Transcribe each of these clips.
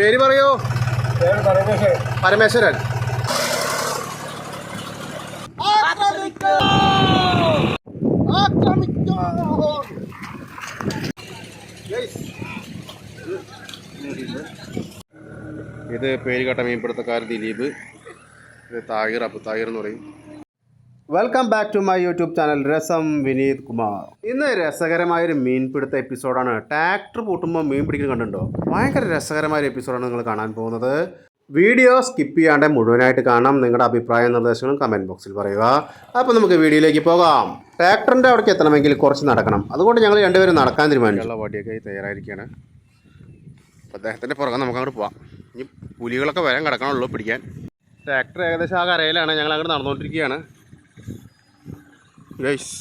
പേര് പറയൂ. പരമേശ്വരൻ. ഇത് പേര് കേട്ട മീൻപിടുത്തക്കാരൻ ദിലീപ്. ഇത് താഹിർ അബു താഹിർ എന്ന് പറയും. Welcome back to my YouTube channel രസം വിനീത് കുമാർ ഇന്ന് രസകരമായ ഒരു മീൻപിടുത്ത എപ്പിസോഡാണ് ട്രാക്ടർ പൂട്ടുമ്പോൾ മീൻ പിടിക്കുന്നത് കണ്ടിട്ടുണ്ടോ? ഭയങ്കര രസകരമായ ഒരു എപ്പിസോഡാണ് നിങ്ങൾ കാണാൻ പോകുന്നത്. വീഡിയോ സ്കിപ്പ് ചെയ്യാണ്ട് മുഴുവനായിട്ട് കാണാം നിങ്ങളുടെ അഭിപ്രായ നിർദ്ദേശങ്ങളും കമന്റ് ബോക്സിൽ പറയുക. അപ്പോൾ നമുക്ക് വീഡിയോയിലേക്ക് പോകാം. ട്രാക്ടറിന്റെ അവിടേക്ക് എത്തണമെങ്കിൽ കുറച്ച് നടക്കണം. അതുകൊണ്ട് ഞങ്ങൾ രണ്ടുപേരും നടക്കാൻ തീരുമാനിച്ചു. വടിയൊക്കെ തയ്യാറായിരിക്കുകയാണ്. അദ്ദേഹത്തിന്റെ പുറകെ നമുക്ക് അങ്ങോട്ട് പോവാം. ഇനി പുലികളൊക്കെ വരാൻ കിടക്കണമുള്ളൂ പിടിക്കാൻ. ട്രാക്ടർ ഏകദേശം ആ കരയിലാണ്. ഞങ്ങൾ അങ്ങോട്ട് നടന്നുകൊണ്ടിരിക്കുകയാണ്. ഗൈസ്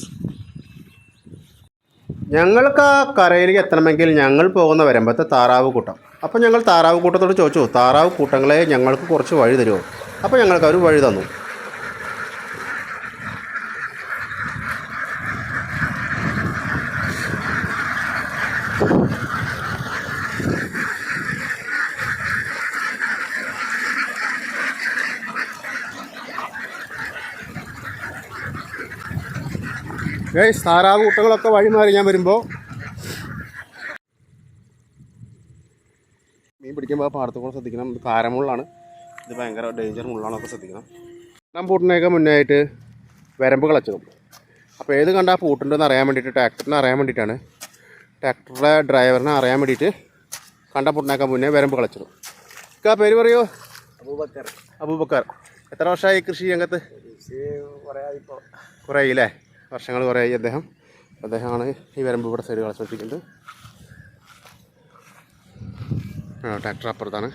ഞങ്ങൾക്ക് ആ കരയിലേക്ക് എത്തണമെങ്കിൽ ഞങ്ങൾ പോകുന്ന വരുമ്പത്തെ താറാവ് കൂട്ടം. അപ്പോൾ ഞങ്ങൾ താറാവ് കൂട്ടത്തോട് ചോദിച്ചു താറാവ് കൂട്ടങ്ങളെ ഞങ്ങൾക്ക് കുറച്ച് വഴി തരുമോ? അപ്പോൾ ഞങ്ങൾക്ക് അവർ വഴി തന്നു. ഗൈസ് താറാവ് കുട്ടകളൊക്കെ വഴി മാറി ഞാൻ വരുമ്പോൾ മീൻ പിടിക്കുമ്പോൾ പാടത്തോളം ശ്രദ്ധിക്കണം. ഇത് കാരമുള്ളാണ് ഇത് ഭയങ്കര ഡേഞ്ചർ മുള്ളാണൊക്കെ ശ്രദ്ധിക്കണം. ഞാൻ പൂട്ടിനൊക്കെ മുന്നേ ആയിട്ട് വരമ്പ് കളച്ചിടും. അപ്പോൾ ഏത് കണ്ടാൽ പൂട്ടുണ്ടെന്ന് അറിയാൻ വേണ്ടിയിട്ട് ട്രാക്ടറിനെ അറിയാൻ വേണ്ടിയിട്ടാണ്. ട്രാക്ടറിലെ ഡ്രൈവറിനെ അറിയാൻ വേണ്ടിയിട്ട് കണ്ട പൂട്ടിനൊക്കെ മുന്നേ വരമ്പ് കളച്ചിടും. ഇക്കാ പേര് പറയോ. അബൂബക്കർ. അബൂബക്കർ. എത്ര വർഷമായി കൃഷി രംഗത്ത്? കുറേ ആയില്ലേ വർഷങ്ങൾ കുറേ ആയി അദ്ദേഹം. അദ്ദേഹമാണ് ഈ വരമ്പ് ഇവിടെ സൈഡ് വെച്ചിരിക്കുന്നത് ട്രാക്ടർ അപ്പുറത്താണ്.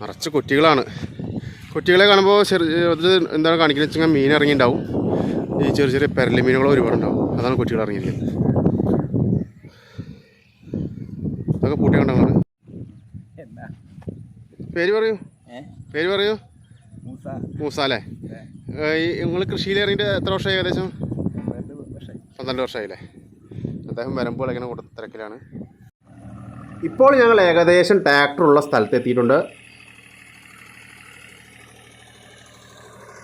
നിറച്ച് കുറ്റികളാണ്. കുറ്റികളെ കാണുമ്പോൾ ചെറിയ ഇത് എന്താണ് കാണിക്കുന്നത് വെച്ചാൽ മീൻ ഇറങ്ങിയിട്ടുണ്ടാവും ഈ ചെറിയ ചെറിയ പെരലി മീനുകൾ ഒരുപാടുണ്ടാവും. അതാണ് കുറ്റികൾ ഇറങ്ങിയിരിക്കുന്നത്. അതൊക്കെ പൂട്ടി കണ്ടാണ് പേര് പറയൂ. പേര് പറയൂ. മൂസ. അല്ലേ? നിങ്ങൾ കൃഷിയിൽ ഇറങ്ങിയിട്ട് എത്ര വർഷമായി ഏകദേശം? പന്ത്രണ്ട് വർഷമായില്ലേ? അദ്ദേഹം വരുമ്പോൾ ഇങ്ങനെ കൂട്ട തിരക്കിലാണ്? ഇപ്പോൾ ഞങ്ങൾ ഏകദേശം ട്രാക്ടർ ഉള്ള സ്ഥലത്ത് എത്തിയിട്ടുണ്ട്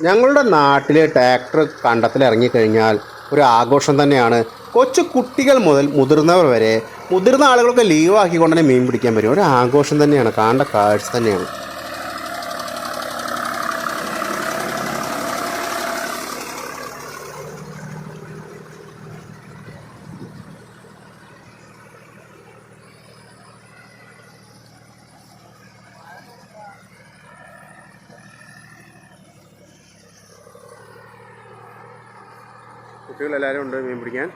ഞങ്ങളുടെ നാട്ടിൽ ട്രാക്ടർ കണ്ടത്തിൽ ഇറങ്ങിക്കഴിഞ്ഞാൽ ഒരു ആഘോഷം തന്നെയാണ്. കൊച്ചു കുട്ടികൾ മുതൽ മുതിർന്നവർ വരെ മുതിർന്ന ആളുകളൊക്കെ ലീവ് ആക്കിക്കൊണ്ട് തന്നെ മീൻ പിടിക്കാൻ പറ്റും ഒരു ആഘോഷം തന്നെയാണ്. കാണേണ്ട കാഴ്ച തന്നെയാണ്. കുട്ടികളെല്ലാവരും ഉണ്ട് മീൻ പിടിക്കാൻ.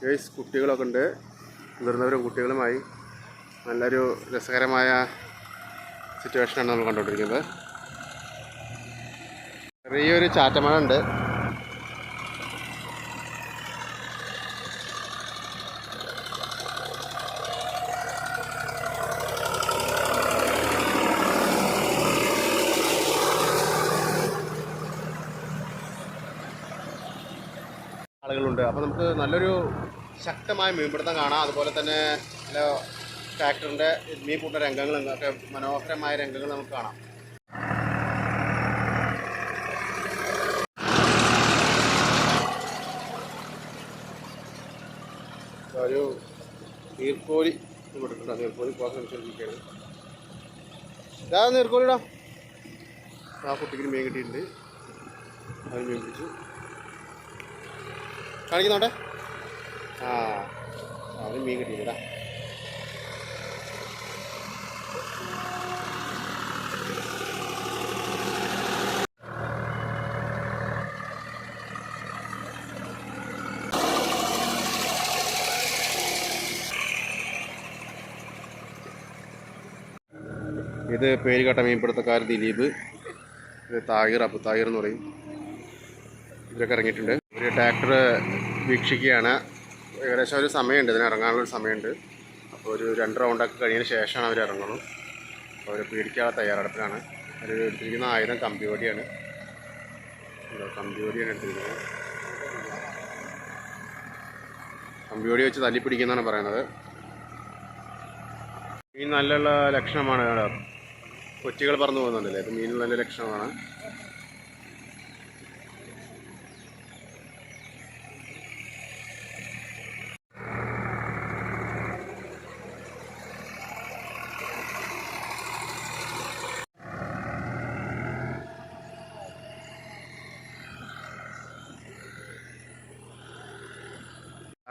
ഗേസ് കുട്ടികളൊക്കെ ഉണ്ട്. മുതിർന്നവരും കുട്ടികളുമായി നല്ലൊരു രസകരമായ സിറ്റുവേഷനാണ് നമ്മൾ കണ്ടുകൊണ്ടിരിക്കുന്നത്. ചെറിയൊരു ചാറ്റമഴ ഉണ്ട്. ആളുകളുണ്ട് അപ്പോൾ നമുക്ക് നല്ലൊരു ശക്തമായ മീൻപിടുത്തം കാണാം. അതുപോലെ തന്നെ നല്ല ട്രാക്ടറിന്റെ മീൻ കൂട്ടുന്ന രംഗങ്ങളും ഒക്കെ മനോഹരമായ രംഗങ്ങൾ നമുക്ക് കാണാം. ഒരു നീർക്കോലി കൊടുക്കണ്ട നീർക്കോലി പോകാൻ ശ്രമിച്ചിരിക്കുകയാണ് ഇതാ നീർക്കോലിടാ. ആ കുട്ടിക്ക് മീൻ കിട്ടിയിട്ടുണ്ട്. അതിന് മീൻ പിടിച്ചു. കാണിക്കുന്നോട്ടെ ആ അവന് മീൻ കിട്ടിയിട്ടാ ഇത് പേര് കേട്ട മീൻപിടുത്തക്കാരൻ ദിലീപ്. ഇത് താഹിർ അബു താഹിർ എന്ന് പറയും. ഇവരൊക്കെ ഇറങ്ങിയിട്ടുണ്ട്. ഒരു ട്രാക്ടർ വീക്ഷിക്കുകയാണ്. ഏകദേശം ഒരു സമയമുണ്ട് ഇതിന് ഇറങ്ങാനുള്ള ഒരു സമയമുണ്ട്. അപ്പോൾ ഒരു രണ്ട് റൗണ്ടൊക്കെ കഴിഞ്ഞതിന് ശേഷമാണ് അവർ ഇറങ്ങുന്നത്. അപ്പോൾ അവർ പേടിക്കാനുള്ള തയ്യാറെടുപ്പിലാണ്. അവർ എടുത്തിരിക്കുന്ന ആയുധം കമ്പിയോടിയാണ് കമ്പിയോടിയാണ് എടുത്തിരിക്കുന്നത്. കമ്പിയോടി വെച്ച് തല്ലി പിടിക്കുന്നതാണ് പറയുന്നത്. മീൻ നല്ല ലക്ഷണമാണ് കൊച്ചികൾ പറഞ്ഞു പോകുന്നുണ്ടല്ലേ? ഇത് മീൻ നല്ല ലക്ഷണമാണ്.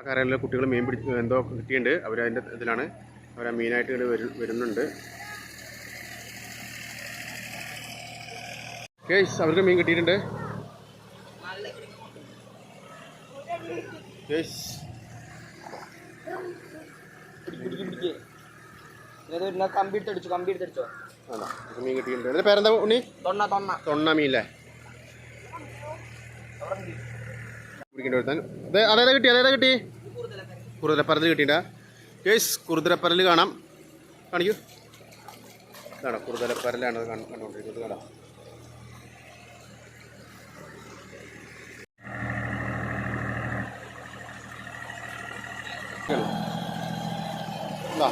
ആ കരയിലെ കുട്ടികൾ മീൻ പിടിച്ച് എന്തോ കിട്ടിയിട്ടുണ്ട്. അവർ അതിന്റെ ഇതിലാണ്. അവർ ആ മീനായിട്ട് ഇവിടെ വരു വരുന്നുണ്ട്. കേസ് അവർക്ക് മീൻ കിട്ടിയിട്ടുണ്ട്. കേസ്. കമ്പി എടുത്തടിച്ചു കമ്പി എടുത്തടിച്ചോ അതാ മീൻ കിട്ടിയിട്ടുണ്ട്. അതിന്റെ പേരെന്താ ഉണ്ണി? തൊണ്ണ തൊണ്ണ. തൊണ്ണ മീനല്ലേ പിടിക്കേണ്ടി വരുത്താൻ അതെ അതേതാ കിട്ടി അതേതാ കിട്ടി. കുറുതലപ്പരൽ കിട്ടിയിട്ടാ. കേസ് കുറുതലപ്പരൽ കാണാം. കാണിക്കൂ. ഇതാണ് കുറുതലപ്പരലാണ് കണ്ടുകൊണ്ടിരിക്കുന്നത്. കാണാം ഇതാ.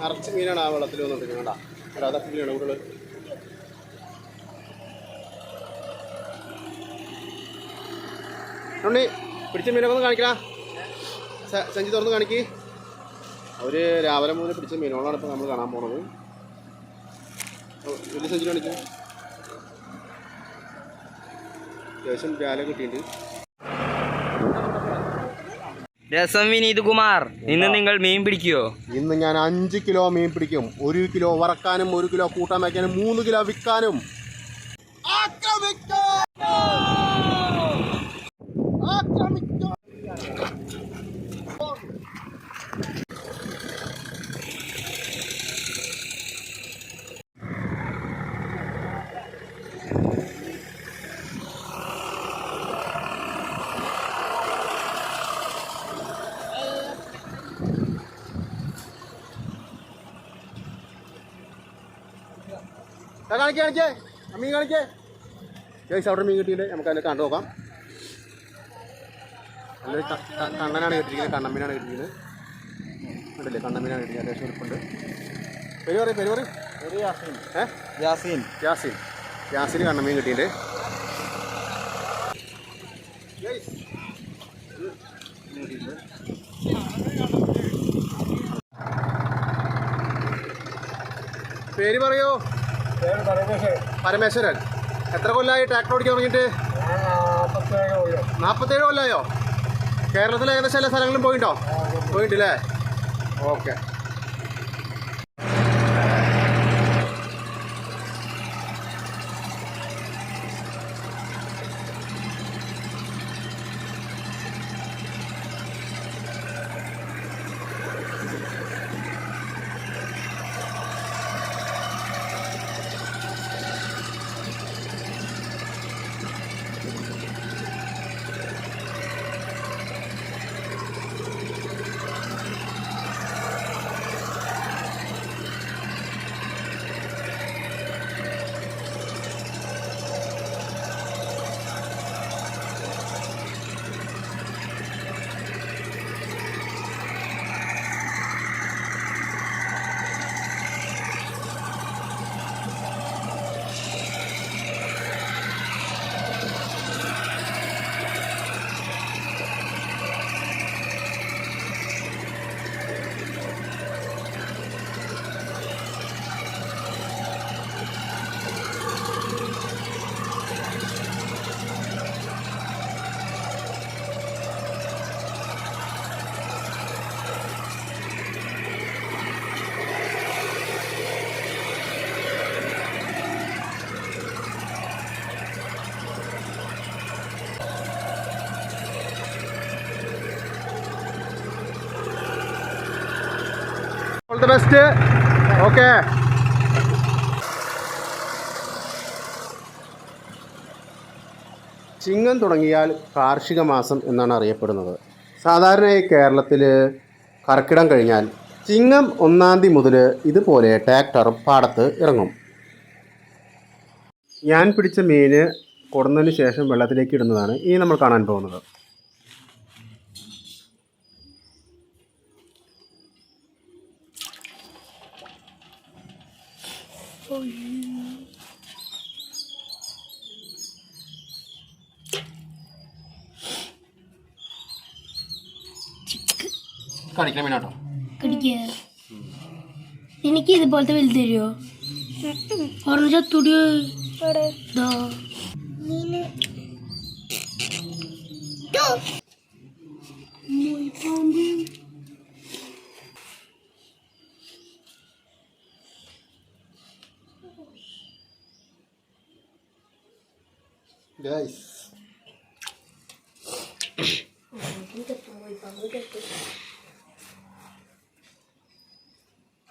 നിറച്ച് മീനാണ് ആ വെള്ളത്തിൽ വന്നുകൊണ്ടിരിക്കുന്നത്. കേട്ടോ കേട്ടോ അതൊക്കെ മീനാണ് കൂടുതൽ ഉണ്ണി പിടിച്ച മീനൊക്കെ ഒന്ന് കാണിക്കടാ. സഞ്ചി തുറന്ന് കാണിക്ക്. അവർ രാവിലെ മുതൽ പിടിച്ച മീനുകളാണ് ഇപ്പോൾ നമ്മൾ കാണാൻ പോണത്. വലിയ സഞ്ചി കാണിക്കും. അത്യാവശ്യം രാവിലെ കിട്ടിയിട്ടുണ്ട്. രസം വിനീത് കുമാർ ഇന്ന് നിങ്ങൾ മീൻ പിടിക്കുവോ? ഇന്ന് ഞാൻ അഞ്ച് കിലോ മീൻ പിടിക്കും. ഒരു കിലോ വറക്കാനും ഒരു കിലോ കൂട്ടാൻ വയ്ക്കാനും മൂന്ന് കിലോ വിൽക്കാനും ദാ കാണിക്കേ കാണിക്കേ. മീൻ കാണിക്കേ. ജയ്സ് അവിടെ മീൻ കിട്ടിയിട്ട് നമുക്ക് അതിൽ കണ്ടു നോക്കാം. നല്ലൊരു കണ്ണനാണ് കിട്ടിയിരിക്കുന്നത് കണ്ണമ്മീനാണ് കിട്ടിയിരിക്കുന്നത് ഉണ്ടല്ലേ കണ്ണമ്മീനാണ് കിട്ടിയത് അത്യാവശ്യം ഉറപ്പുണ്ട് പെരു പറയും പെരു പറയും. ഏ? യാസീൻ. യാസീൻ. യാസീൻ കണ്ണമ്മീൻ കിട്ടിയിട്ടുണ്ട്. പേര് പറയോ? പരമേശ്വരൻ. എത്ര കൊല്ലായി ട്രാക്ടർ ഓടിക്കാൻ തുടങ്ങിയിട്ട്? നാൽപ്പത്തേഴ് കൊല്ലമായോ കേരളത്തിലെ ഏകദേശം എല്ലാ സ്ഥലങ്ങളിലും പോയിട്ടോ പോയിട്ടില്ലേ? ഓക്കെ. Best okay. ചിങ്ങം തുടങ്ങിയാൽ കാർഷിക മാസം എന്നാണ് അറിയപ്പെടുന്നത്. സാധാരണയായി കേരളത്തിൽ കർക്കിടം കഴിഞ്ഞാൽ ചിങ്ങം ഒന്നാം തീയതി മുതൽ ഇതുപോലെ ട്രാക്ടർ പാടത്ത് ഇറങ്ങും. ഞാൻ പിടിച്ച മീന് കൊടുന്നതിന് ശേഷം വെള്ളത്തിലേക്ക് ഇടുന്നതാണ് ഇനി നമ്മൾ കാണാൻ പോകുന്നത്. കളിക്കണ മീനാട്ടോ. കടിക്കുക എനിക്ക് ഇതുപോലത്തെ വലുത് തരുമോ ഓറഞ്ച് ചത്തുടി ഇതാ മുയൽപ്പാമ്പ്. ഗൈസ്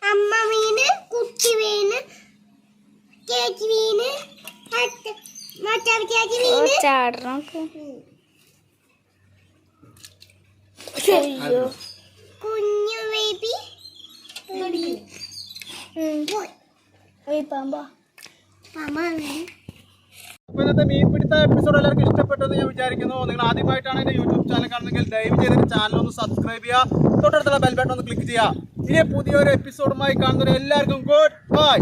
അമ്മ മീന് കുട്ടി മീന് ചേച്ചി മീന് മീന്. കുഞ്ഞു ബേബി. പാമ്പാ. പാമ്പാ അപ്പോൾ മീൻ മീൻപിടുത്ത എപ്പിസോഡ് എല്ലാവർക്കും ഇഷ്ടപ്പെട്ടെന്ന് ഞാൻ വിചാരിക്കുന്നു. നിങ്ങൾ ആദ്യമായിട്ടാണ് എന്റെ യൂട്യൂബ് ചാനൽ കാണുന്നതെങ്കിൽ ദയവ് ചെയ്തിട്ട് ചാനൽ ഒന്ന് സബ്സ്ക്രൈബ് ചെയ്യുക. തൊട്ടടുത്തുള്ള ബെൽ ബട്ടൺ ഒന്ന് ക്ലിക്ക് ചെയ്യുക. ഇനി പുതിയൊരു എപ്പിസോഡുമായി കാണുന്നവരെ എല്ലാവർക്കും ഗുഡ് ബൈ